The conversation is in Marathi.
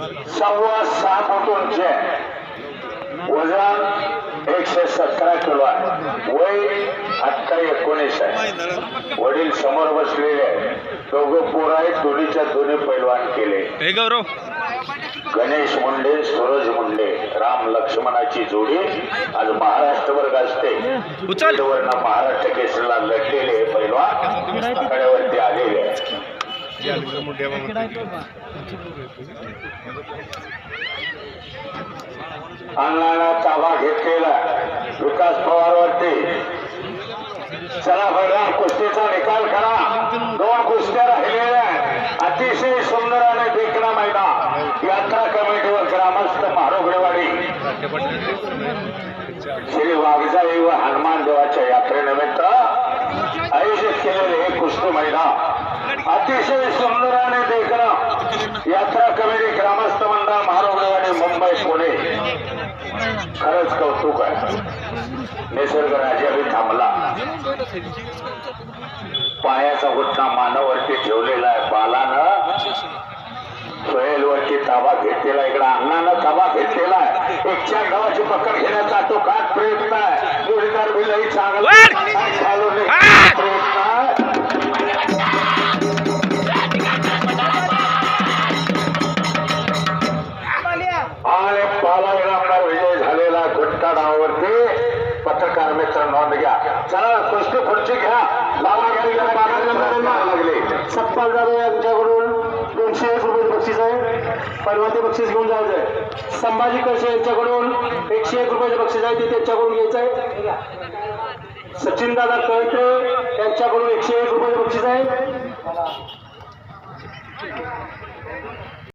सव्वा सहा फूट उंची आहे. वजन एकशे सतरा किलो आहे. वय आत्ता एकोणीस आहे. वडील समोर बसलेले दोघं पोर आहेत दोन्हीच्या दोन्ही पैलवान केले. गणेश मुंडे सूरज मुंडे राम लक्ष्मणाची जोडी आज महाराष्ट्रभर गाजते महाराष्ट्र केसरीला लढलेले हे पैलवान. आखाड्यावरती आलेले आहेत अण्णाला ताबा घेतलेला विकास पवारवरती. चला बघा कुस्तीचा निकाल करा. दोन कुस्त्या राहिलेल्या अतिशय सुंदर आणि देखणा मैदान. यात्रा कमिटीवर ग्रामस्थ महारोगडेवाडी श्री वाघजाई व हनुमान देवाच्या यात्रेनिमित्त आयोजित केलेले हे कुस्ती मैदान. अतिशय सुंदर आणि देखणं यात्रा कमिटी ग्रामस्थ मंडळ महारोगडेवाडी मुंबई पुणे. खरंच कौतुक आहे. निसर्ग राजावी थांबला. पायाचा गुटणा मानावरती ठेवलेला आहे बालानं. सोहेलवरती ताबा घेतलेला इकडे अण्णानं ताबा घेतलेला आहे. एकच्या गावाची पकड घेण्याचा तो काट प्रयत्न आहे. जोडीदार बिलही चांगला मंचावरती पत्रकार मित्र नोंद घ्या. चला कृष्ण खुर्ची घ्या. लागले सत्पाल जाधव यांच्याकडून दोनशे एक रुपये बक्षीस आहे. परवाचे बक्षीस घेऊन जायचं आहे. संभाजी कळशे यांच्याकडून एकशे एक रुपयाचे बक्षीस आहे ते त्यांच्याकडून घ्यायचं आहे. सचिन दादा कळते यांच्याकडून एकशे एक रुपयाचे बक्षीस आहे.